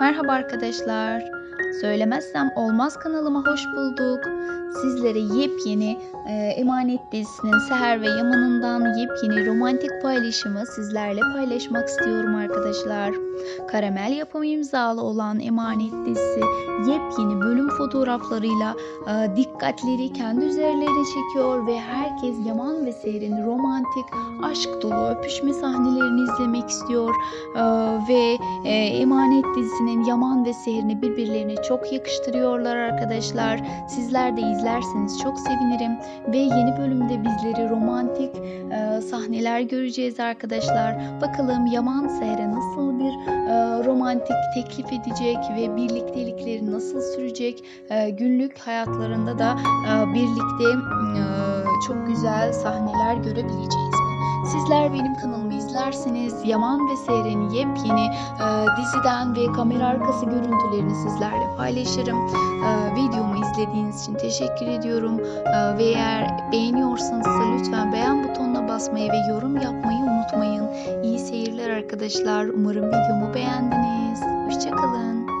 Merhaba arkadaşlar. Söylemezsem olmaz kanalıma hoş bulduk. Sizlere yepyeni e, Emanet dizisinin Seher ve Yaman'ından yepyeni romantik paylaşımı sizlerle paylaşmak istiyorum arkadaşlar. Karamel yapımı imzalı olan Emanet dizisi yepyeni fotoğraflarıyla e, dikkatleri kendi üzerlerine çekiyor ve herkes Yaman ve Seher'in romantik, aşk dolu öpüşme sahnelerini izlemek istiyor. E, ve e, Emanet dizisinin Yaman ve Seher'ini birbirlerine çok yakıştırıyorlar arkadaşlar. Sizler de izlerseniz çok sevinirim ve yeni bölümde bizleri sahneler göreceğiz arkadaşlar. Bakalım Yaman Seher'e nasıl bir e, romantik teklif edecek ve birliktelikleri nasıl sürecek? E, günlük hayatlarında da e, birlikte e, çok güzel sahneler görebileceğiz mi? Sizler benim kanalımı izlerseniz Yaman ve Seher'in yepyeni e, diziden ve kamera arkası görüntülerini sizlerle paylaşırım. E, videomu izlediğiniz için teşekkür ediyorum. E, ve eğer beğeniyorsanız lütfen beğen butonuna basmayı ve yorum yapmayı unutmayın. İyi seyirler arkadaşlar. Umarım videomu beğendiniz. Hoşçakalın.